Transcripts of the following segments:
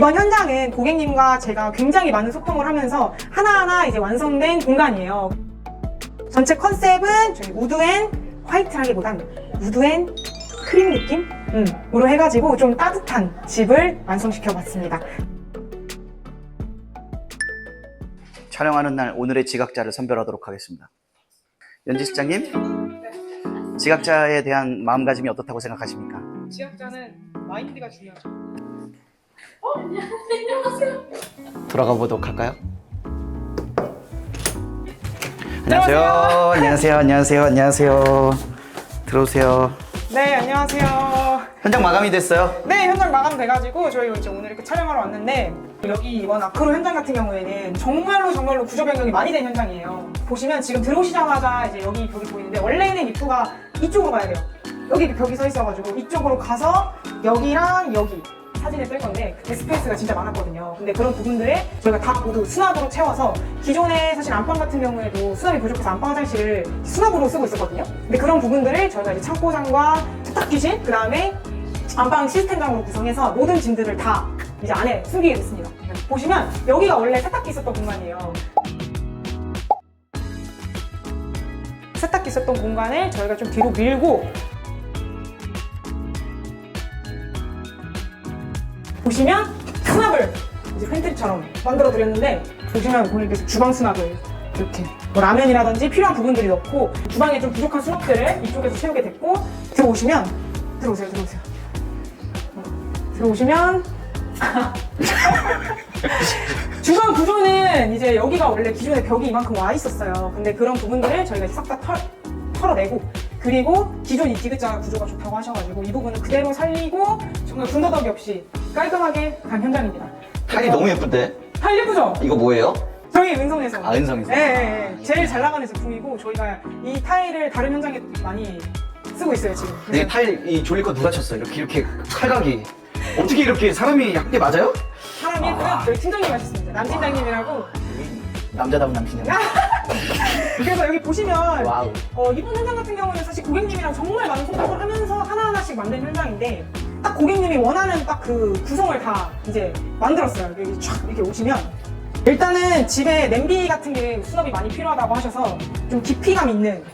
이번 현장은 고객님과 제가 굉장히 많은 소통을 하면서 하나하나 이제 완성된 공간이에요. 전체 컨셉은 저희 우드 앤 화이트라기보단 우드 앤 크림 느낌? 음, 으로 해가지고 좀 따뜻한 집을 완성시켜 봤습니다. 촬영하는 날 오늘의 지각자를 선별하도록 하겠습니다. 연지 실장님, 지각자에 대한 마음가짐이 어떻다고 생각하십니까? 지역자는 마인드가 중요하죠. 돌아가 보도록 할까요? 안녕하세요. 안녕하세요. 안녕하세요. 안녕하세요. 들어오세요. 네, 안녕하세요. 현장 마감이 됐어요. 네, 현장 마감돼가지고 저희 이제 오늘 이렇게 촬영하러 왔는데 여기 이번 아크로 현장 같은 경우에는 정말로 정말로 구조 변경이 많이 된 현장이에요. 보시면 지금 들어오시자마자 이제 여기 벽이 보이는데 원래는 입구가 이쪽으로 가야 돼요. 여기 벽이 서 있어가지고 이쪽으로 가서 여기랑 여기 사진을 뺄 건데 그때 스페이스가 진짜 많았거든요. 근데 그런 부분들을 저희가 다 모두 수납으로 채워서 기존에 사실 안방 같은 경우에도 수납이 부족해서 안방 화장실을 수납으로 쓰고 있었거든요. 근데 그런 부분들을 저희가 이제 창고장과 세탁기실, 그 다음에 안방 시스템장으로 구성해서 모든 짐들을 다 이제 안에 숨기게 됐습니다. 보시면 여기가 원래 세탁기 있었던 공간이에요. 세탁기 있었던 공간을 저희가 좀 뒤로 밀고 보시면 수납을 이제 팬트리처럼 만들어 드렸는데 보시면 고객님께서 주방 수납을 이렇게 뭐 라면이라든지 필요한 부분들이 넣고 주방에 좀 부족한 수납들을 이쪽에서 채우게 됐고 들어오시면 들어오세요 들어오세요 들어오시면 주방 구조는 이제 여기가 원래 기존에 벽이 이만큼 와 있었어요. 근데 그런 부분들을 저희가 싹다 털어내고 그리고 기존 이 디귿자 구조가 좋다고 하셔가지고 이 부분은 그대로 살리고 정말 군더더기 없이 깔끔하게 간 현장입니다. 타일이 너무 예쁜데? 타일 예쁘죠? 이거 뭐예요? 저희 은성에서 아, 은성에서. 네, 네, 네. 제일 잘 나가는 제품이고 저희가 이 타일을 다른 현장에 많이 쓰고 있어요 지금. 네, 타일 이 졸릴 거 누가 쳤어? 이렇게 이렇게 칼각이 어떻게 이렇게 사람이 한개 맞아요? 사람이 예쁘면 저희 팀장님 하셨습니다. 남 팀장님이라고. 남자다운 남친이요. 그래서 여기 보시면 와우. 어, 이번 현장 같은 경우는 사실 고객님이랑 정말 많은 소통을 하면서 하나하나씩 만든 현장인데 딱 고객님이 원하는 딱 그 구성을 다 이제 만들었어요. 여기 촥 이렇게 오시면 일단은 집에 냄비 같은 게 수납이 많이 필요하다고 하셔서 좀 깊이감 있는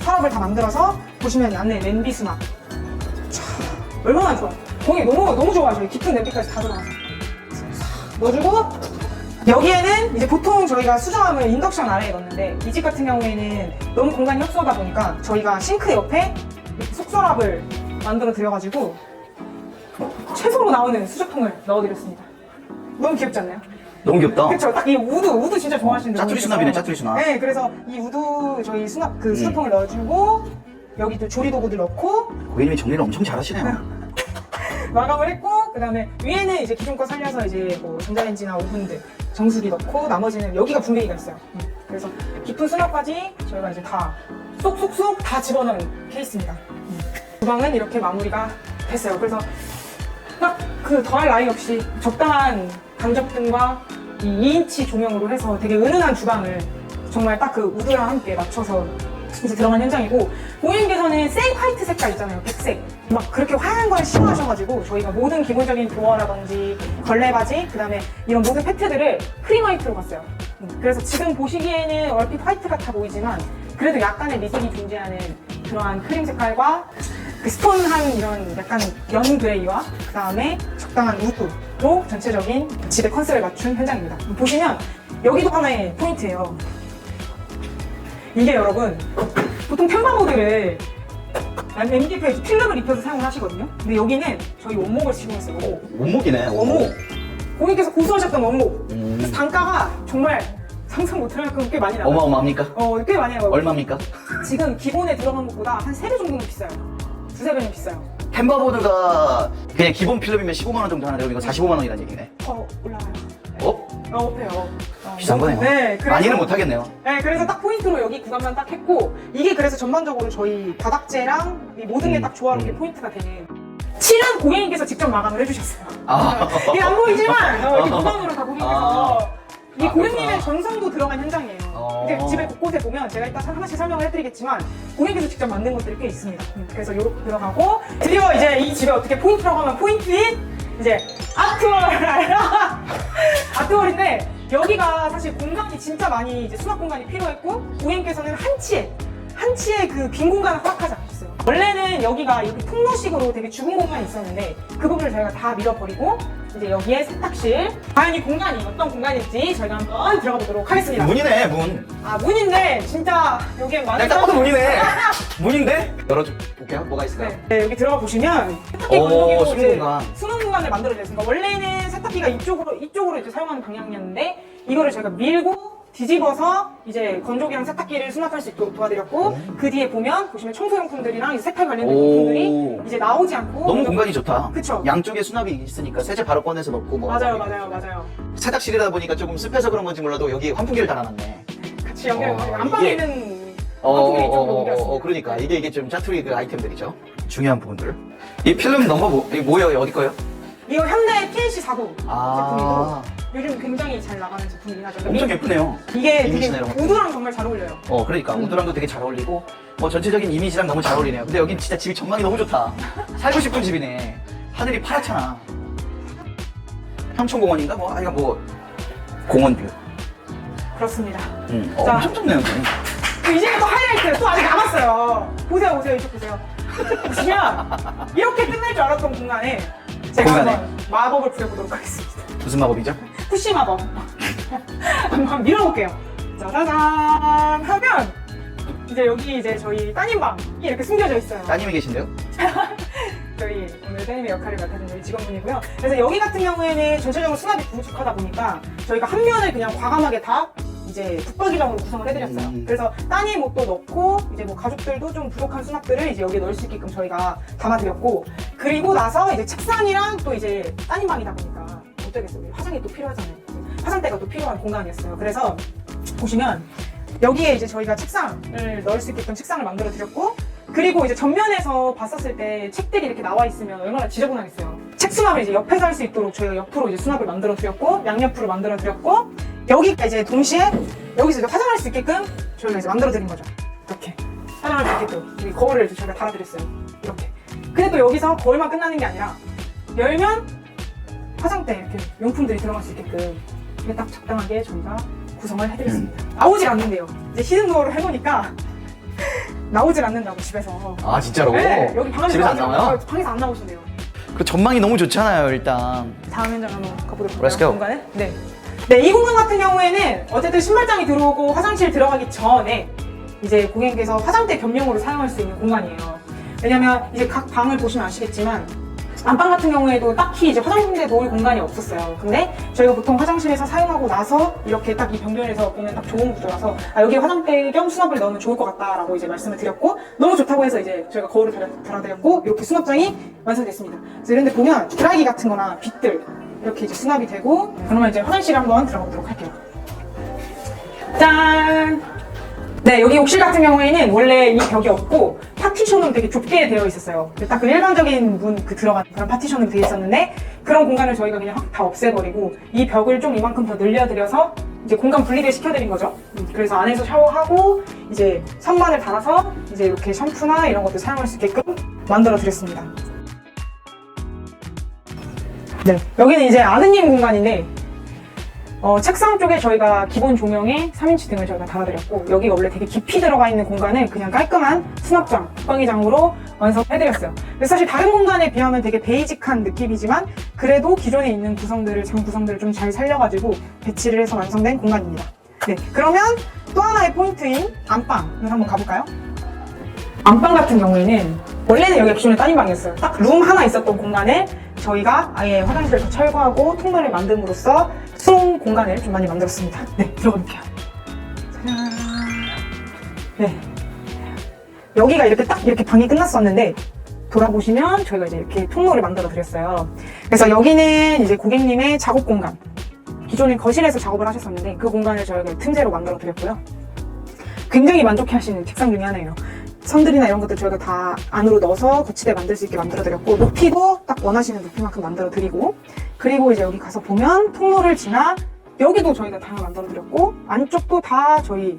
서랍을 다 만들어서 보시면 이 안에 냄비 수납 촤, 얼마나 좋아. 고객님 너무 너무 좋아하셔요. 깊은 냄비까지 다 들어가서 넣어주고 여기에는 이제 보통 저희가 수정함을 인덕션 아래에 넣는데 이 집 같은 경우에는 너무 공간이 협소하다 보니까 저희가 싱크 옆에 속서랍을 만들어 드려가지고 최소로 나오는 수저통을 넣어드렸습니다. 너무 귀엽지 않나요? 너무 귀엽다. 그쵸? 딱 이 우드, 우드 진짜 좋아하시는데. 어, 짜투리 수납이네, 짜투리 수납. 네, 그래서 이 우드 저희 수납, 그 음. 수저통을 넣어주고 여기도 조리 도구들 넣고 고객님이 정리를 엄청 잘하시네요. 마감을 했고 그다음에 위에는 이제 기존 거 살려서 이제 뭐 전자레인지나 오븐들 정수기 넣고 나머지는 여기가 분배기가 있어요. 음. 그래서 깊은 수납까지 저희가 이제 다 쏙쏙쏙 다 집어넣은 케이스입니다. 음. 주방은 이렇게 마무리가 됐어요. 그래서 딱 그 더할 나위 없이 적당한 간접등과 이 2인치 조명으로 해서 되게 은은한 주방을 정말 딱 그 우드랑 함께 맞춰서 이제 들어간 현장이고 고객님께서는 생 화이트 색깔 있잖아요 백색. 막 그렇게 화려한 걸 싫어하셔가지고 저희가 모든 기본적인 도어라든지 걸레바지 그다음에 이런 모든 패트들을 크림 화이트로 갔어요. 음, 그래서 지금 보시기에는 얼핏 화이트 같아 보이지만 그래도 약간의 미색이 존재하는 그러한 크림 색깔과 그 스톤한 이런 약간 연 그레이와 그 다음에 적당한 우드로 전체적인 집의 컨셉을 맞춘 현장입니다 보시면 여기도 하나의 포인트예요 이게 여러분 보통 펜바보드를 MDF에 필름을 입혀서 사용을 하시거든요. 근데 여기는 저희 원목을 시공했어요. 원목이네. 원목. 고객께서 고수하셨던 원목. 음. 그래서 단가가 정말 상상 못할 만큼 꽤 많이 나와요. 어마어마합니까? 어, 꽤 많이 나와요. 얼마입니까? 지금 기본에 들어간 것보다 한 3배 정도는 비싸요. 두세 배는 비싸요. 템바보드가 그냥 기본 필름이면 15만 원 정도 하는데 이거 45만 원이라는 얘기네. 어, 올라가요. 어? 어, 업해요. 어, 비싼 거네요. 네, 그래서, 많이는 못 하겠네요. 네, 그래서 딱 포인트로 여기 구간만 딱 했고 이게 그래서 전반적으로 저희 바닥재랑 이 모든 게 음, 딱 조화롭게 음. 포인트가 되는 칠은 고객님께서 직접 마감을 해주셨어요. 아. 이게 안 보이지만 어, 이렇게 무광으로 다 고객님께서 아. 이 아, 고객님의. 정성도 들어간 현장이에요. 어. 이제 집에 곳곳에 보면 제가 이따 하나씩 설명을 해드리겠지만 고객님께서 직접 만든 것들이 꽤 있습니다. 음, 그래서 이렇게 들어가고 드디어 이제 이 집에 어떻게 포인트라고 하면 포인트인 이제 아트월 아트월인데 여기가 사실 공간이 진짜 많이 이제 수납 공간이 필요했고 고객님께서는 한치의 한치의 그 빈 공간을 허락하지 않았어요. 원래는 여기가 이렇게 통로식으로 되게 죽은 공간이 있었는데 그 부분을 저희가 다 밀어버리고 이제 여기에 세탁실 과연 이 공간이 어떤 공간일지 저희가 한번 들어가 보도록 하겠습니다. 문이네 문. 아 문인데 진짜 여기에 많은 내가 딱 봐도 문이네. 문인데? 열어줘 볼게요. 뭐가 있을까요? 네, 네, 여기 들어가 보시면 세탁기 오, 건조기로 수납 이제 공간. 수납 공간을 만들어냈습니다. 원래는 세탁기가 이쪽으로 이쪽으로 이제 사용하는 방향이었는데 이거를 저희가 밀고 뒤집어서 이제 건조기랑 세탁기를 수납할 수 있도록 도와드렸고 그 뒤에 보면 보시면 청소용품들이랑 이제 세탁 관련된 오. 용품들이 이제 나오지 않고 너무 공간이 좋다. 그쵸. 양쪽에 수납이 있으니까 세제 바로 꺼내서 넣고 뭐. 맞아요, 맞아요, 맞아요. 세탁실이다 보니까 조금 습해서 그런 건지 몰라도 여기 환풍기를 달아놨네. 같이 여기 어, 안방에 이게- 있는 어, 환풍기 어, 이쪽으로 어, 옮겼습니다. 어, 그러니까 이게 이게 좀 짜투리 그 아이템들이죠. 중요한 부분들. 이 필름 넘버 뭐, 이게 뭐예요? 어디 거요? 이거 현대 PNC 40 아, 제품이고 요즘 굉장히 잘 나가는 제품이긴 하죠. 엄청 예쁘네요. 이게 되게 이미지나 이런 거. 우드랑 정말 잘 어울려요. 어, 그러니까 음. 우드랑도 되게 잘 어울리고 뭐 전체적인 이미지랑 너무 잘 어울리네요. 근데 여긴 진짜 집이 전망이 너무 좋다. 살고 싶은 집이네. 하늘이 파랗잖아. 평촌공원인가 뭐 아니가 뭐 공원 뷰. 그렇습니다. 음. 어, 자. 엄청 좋네요. 그 이제 또 하이라이트 또 아직 남았어요. 보세요, 보세요, 이쪽 보세요. 보시면 이렇게 끝날 줄 알았던 공간에 제가 공간에. 한번 마법을 부려보도록 하겠습니다. 무슨 마법이죠? 푸시 마법. 한번 밀어볼게요. 짜자잔 하면 이제 여기 이제 저희 따님 방이 이렇게 숨겨져 있어요. 따님이 계신데요? 저희 오늘 따님의 역할을 맡아준 저희 직원분이고요. 그래서 여기 같은 경우에는 전체적으로 수납이 부족하다 보니까 저희가 한 면을 그냥 과감하게 다 이제 붙박이장으로 구성을 해드렸어요. 음. 그래서 따님 옷도 넣고 이제 뭐 가족들도 좀 부족한 수납들을 이제 여기에 넣을 수 있게끔 저희가 담아드렸고 그리고 나서 이제 책상이랑 또 이제 따님 방이다 보니까 어쩌겠어요. 화장이 또 필요하잖아요. 화장대가 또 필요한 공간이었어요. 그래서 보시면 여기에 이제 저희가 책상을 넣을 수 있게끔 책상을 만들어 드렸고 그리고 이제 전면에서 봤었을 때 책들이 이렇게 나와 있으면 얼마나 지저분하겠어요. 책 수납을 이제 옆에서 할 수 있도록 저희가 옆으로 이제 수납을 만들어 드렸고 양옆으로 만들어 드렸고 여기가 이제 동시에 여기서 이제 화장할 수 있게끔 저희가 이제 만들어 드린 거죠. 이렇게 화장할 수 있게끔 여기 거울을 저희가 달아 드렸어요. 이렇게. 근데 또 여기서 거울만 끝나는 게 아니라 열면 화장대 이렇게 용품들이 들어갈 수 있게끔 이게 딱 적당하게 저희가 구성을 해드렸습니다. 나오질 않는데요. 이제 히든 도어를 해놓으니까 나오질 않는다고 집에서. 아 진짜로? 네, 여기 방에서 집에서 안 나오지 나와요? 않아요. 방에서 안 나오신대요. 그 전망이 너무 좋잖아요 일단. 다음 현장 한번 가보도록 Let's go. 공간에. 네. 네, 이 공간 같은 경우에는 어쨌든 신발장이 들어오고 화장실 들어가기 전에 이제 고객님께서 화장대 겸용으로 사용할 수 있는 공간이에요. 왜냐면 이제 각 방을 보시면 아시겠지만 안방 같은 경우에도 딱히 이제 화장실에 놓을 공간이 없었어요. 근데 저희가 보통 화장실에서 사용하고 나서 이렇게 딱이 벽면에서 보면 딱 좋은 구조라서 아, 여기 화장대 겸 수납을 넣으면 좋을 것 같다라고 이제 말씀을 드렸고 너무 좋다고 해서 이제 저희가 거울을 달아- 달아드렸고 이렇게 수납장이 완성됐습니다. 그래서 이런데 보면 드라이기 같은 거나 빗들 이렇게 이제 수납이 되고 그러면 이제 화장실에 한번 들어가 보도록 할게요. 짠! 네, 여기 욕실 같은 경우에는 원래 이 벽이 없고 파티션으로 되게 좁게 되어 있었어요. 딱 그 일반적인 문 그 들어간 그런 파티션으로 되어 있었는데 그런 공간을 저희가 그냥 확 다 없애버리고 이 벽을 좀 이만큼 더 늘려드려서 이제 공간 분리를 시켜드린 거죠. 음, 그래서 안에서 샤워하고 이제 선반을 달아서 이제 이렇게 샴푸나 이런 것들 사용할 수 있게끔 만들어 드렸습니다. 네, 여기는 이제 아드님 공간인데 어, 책상 쪽에 저희가 기본 조명에 3인치 등을 저희가 달아드렸고 여기가 원래 되게 깊이 들어가 있는 공간을 그냥 깔끔한 수납장, 붙박이장으로 완성해드렸어요. 사실 다른 공간에 비하면 되게 베이직한 느낌이지만 그래도 기존에 있는 구성들을 장 구성들을 좀 잘 살려가지고 배치를 해서 완성된 공간입니다. 네, 그러면 또 하나의 포인트인 안방을 한번 가볼까요? 안방 같은 경우에는 원래는 여기가 기존에 따님 방이었어요. 딱 룸 하나 있었던 공간을 저희가 아예 화장실을 더 철거하고 통로를 만듦으로써 수용 공간을 좀 많이 만들었습니다. 네, 들어가 볼게요. 네. 여기가 이렇게 딱 이렇게 방이 끝났었는데 돌아보시면 저희가 이제 이렇게 통로를 만들어 드렸어요. 그래서 여기는 이제 고객님의 작업 공간. 기존에 거실에서 작업을 하셨었는데 그 공간을 저희가 틈새로 만들어 드렸고요. 굉장히 만족해 하시는 책상 중에 하나예요. 선들이나 이런 것들 저희가 다 안으로 넣어서 거치대 만들 수 있게 만들어 드렸고 높이도 딱 원하시는 높이만큼 만들어 드리고 그리고 이제 여기 가서 보면 통로를 지나 여기도 저희가 다 만들어 드렸고 안쪽도 다 저희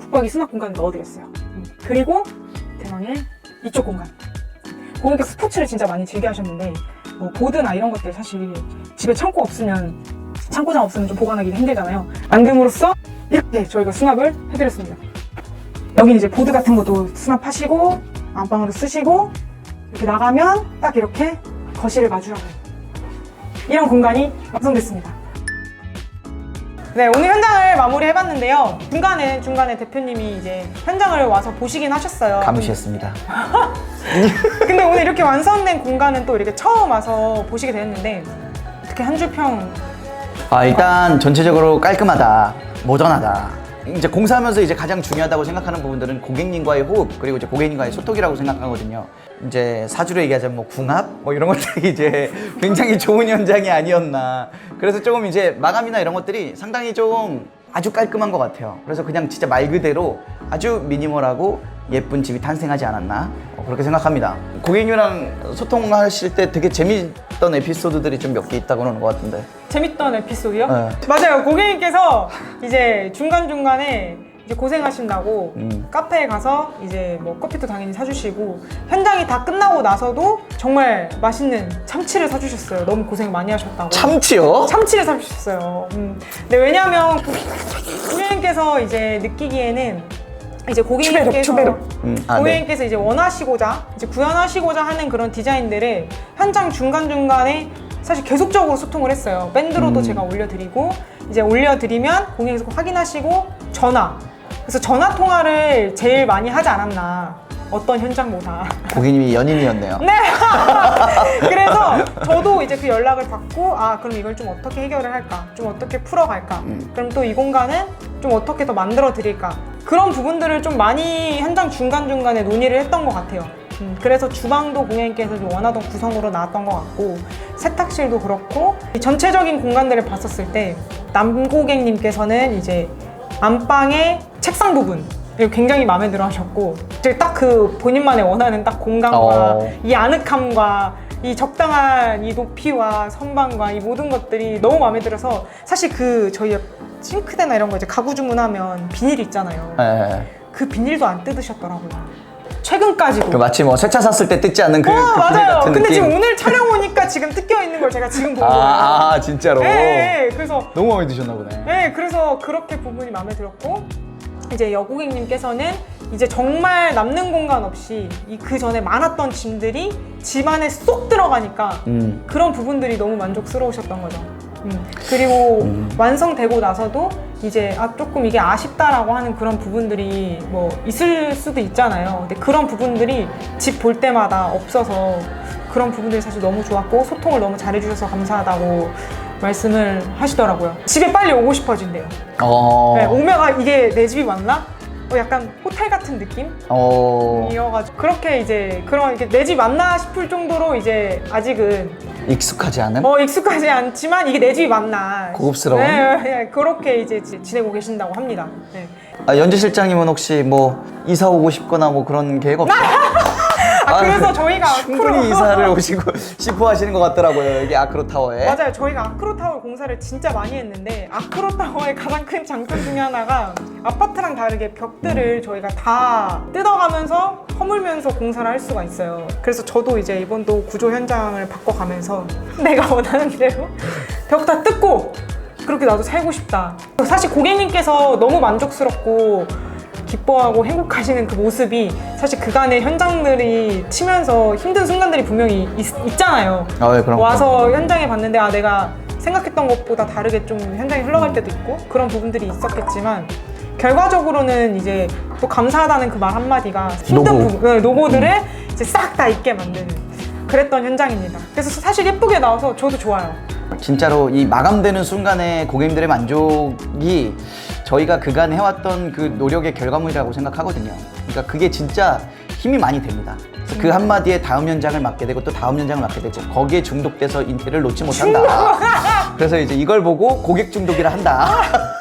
붙박이 수납 공간을 넣어 드렸어요. 음, 그리고 대망의 이쪽 공간. 고객님께 스포츠를 진짜 많이 즐겨 하셨는데 뭐 보드나 이런 것들 사실 집에 창고 없으면 창고장 없으면 좀 보관하기 힘들잖아요. 만듦으로써 이렇게 저희가 수납을 해드렸습니다. 여기 이제 보드 같은 것도 수납하시고 안방으로 쓰시고 이렇게 나가면 딱 이렇게 거실을 마주하는 이런 공간이 완성됐습니다. 네, 오늘 현장을 마무리해봤는데요. 중간에 중간에 대표님이 이제 현장을 와서 보시긴 하셨어요. 감시했습니다. 근데 오늘 이렇게 완성된 공간은 또 이렇게 처음 와서 보시게 되었는데 어떻게 한 줄 평 아, 일단 전체적으로 깔끔하다, 모던하다. 이제 공사하면서 이제 가장 중요하다고 생각하는 부분들은 고객님과의 호흡 그리고 이제 고객님과의 소통이라고 생각하거든요. 이제 사주로 얘기하자면 뭐 궁합 뭐 이런 것들이 이제 굉장히 좋은 현장이 아니었나. 그래서 조금 이제 마감이나 이런 것들이 상당히 좀 아주 깔끔한 것 같아요. 그래서 그냥 진짜 말 그대로 아주 미니멀하고 예쁜 집이 탄생하지 않았나 어, 그렇게 생각합니다. 고객님이랑 소통하실 때 되게 재미있던 에피소드들이 좀 몇 개 있다고 그러는 것 같은데. 재밌던 에피소드요? 네. 맞아요. 고객님께서 이제 중간중간에 이제 고생하신다고 음. 카페에 가서 이제 뭐 커피도 당연히 사주시고 현장이 다 끝나고 나서도 정말 맛있는 참치를 사주셨어요. 너무 고생 많이 하셨다고. 참치요? 참치를 사주셨어요. 음. 근데 왜냐면 고객님께서 이제 느끼기에는 이제 고객님께서 추베르. 음, 아, 네. 고객님께서 이제 원하시고자 이제 구현하시고자 하는 그런 디자인들을 현장 중간 중간에 사실 계속적으로 소통을 했어요. 밴드로도 음. 제가 올려드리고 이제 올려드리면 고객님께서 확인하시고 전화. 그래서 전화 통화를 제일 많이 하지 않았나 어떤 현장보다. 고객님이 연인이었네요. 네. 그래서 저도 이제 그 연락을 받고 아 그럼 이걸 좀 어떻게 해결을 할까, 좀 어떻게 풀어갈까, 음. 그럼 또 이 공간은 좀 어떻게 더 만들어 드릴까 그런 부분들을 좀 많이 현장 중간 중간에 논의를 했던 것 같아요. 음, 그래서 주방도 고객님께서 좀 원하던 구성으로 나왔던 것 같고 세탁실도 그렇고 이 전체적인 공간들을 봤었을 때 남고객님께서는 이제 안방의 책상 부분 굉장히 마음에 들어 하셨고 딱 그 본인만의 원하는 딱 공간과 어. 이 아늑함과 이 적당한 이 높이와 선반과 이 모든 것들이 너무 마음에 들어서 사실 그 저희 싱크대나 이런 거 이제 가구 주문하면 비닐 있잖아요. 예. 그 비닐도 안 뜯으셨더라고요. 최근까지도. 그 마치 뭐 새 차 샀을 때 뜯지 않는 그, 어, 그 비닐 맞아요. 같은 근데 느낌. 지금 오늘 촬영 오니까 지금 뜯겨 있는 걸 제가 지금 본 거예요. 아, 아, 진짜로. 네, 네, 그래서 너무 마음에 드셨나 보네. 네, 그래서 그렇게 부분이 마음에 들었고 이제 여고객님께서는 이제 정말 남는 공간 없이 이 그 전에 많았던 짐들이 집 안에 쏙 들어가니까 음. 그런 부분들이 너무 만족스러우셨던 거죠. 음. 그리고 음. 완성되고 나서도 이제 아 조금 이게 아쉽다라고 하는 그런 부분들이 뭐 있을 수도 있잖아요. 근데 그런 부분들이 집 볼 때마다 없어서 그런 부분들이 사실 너무 좋았고 소통을 너무 잘해주셔서 감사하다고 말씀을 하시더라고요. 집에 빨리 오고 싶어진대요. 어. 네, 오면 아 이게 내 집이 맞나? 어, 약간 호텔 같은 느낌? 어. 이어가지고 그렇게 이제 그런 이렇게 내 집 맞나 싶을 정도로 이제 아직은 익숙하지 않은? 어 익숙하지 않지만 이게 내 집이 맞나 고급스러운? 네, 네, 그렇게 이제 지- 지내고 계신다고 합니다. 네. 아, 연지 실장님은 혹시 뭐 이사 오고 싶거나 뭐 그런 계획 없어요? 아, 그래서 그 저희가 충분히 앞으로- 이사를 오시고 싶어 하시는 것 같더라고요. 여기 아크로 타워에. 맞아요. 저희가 아크로 타워 공사를 진짜 많이 했는데 아크로 타워의 가장 큰 장점 중에 하나가 아파트랑 다르게 벽들을 저희가 다 뜯어가면서 허물면서 공사를 할 수가 있어요. 그래서 저도 이제 이번도 구조 현장을 바꿔가면서 내가 원하는 대로 벽 다 뜯고 그렇게 나도 살고 싶다. 사실 고객님께서 너무 만족스럽고 기뻐하고 행복하시는 그 모습이 사실 그간의 현장들이 치면서 힘든 순간들이 분명히 있, 잖아요 아, 예, 그럼. 와서 현장에 봤는데 아 내가 생각했던 것보다 다르게 좀 현장이 흘러갈 때도 있고 그런 부분들이 있었겠지만 결과적으로는 이제 또 감사하다는 그 말 한마디가 힘든 노고. 부분, 네, 노고들을 이제 싹 다 잊게 만드는 그랬던 현장입니다. 그래서 사실 예쁘게 나와서 저도 좋아요. 진짜로 이 마감되는 순간에 고객님들의 만족이 저희가 그간 해왔던 그 노력의 결과물이라고 생각하거든요. 그러니까 그게 진짜 힘이 많이 됩니다. 그래서 그 한마디에 다음 현장을 맡게 되고 또 다음 현장을 맡게 되죠. 거기에 중독돼서 인테리어를 놓지 못한다. 그래서 이제 이걸 보고 고객 중독이라 한다.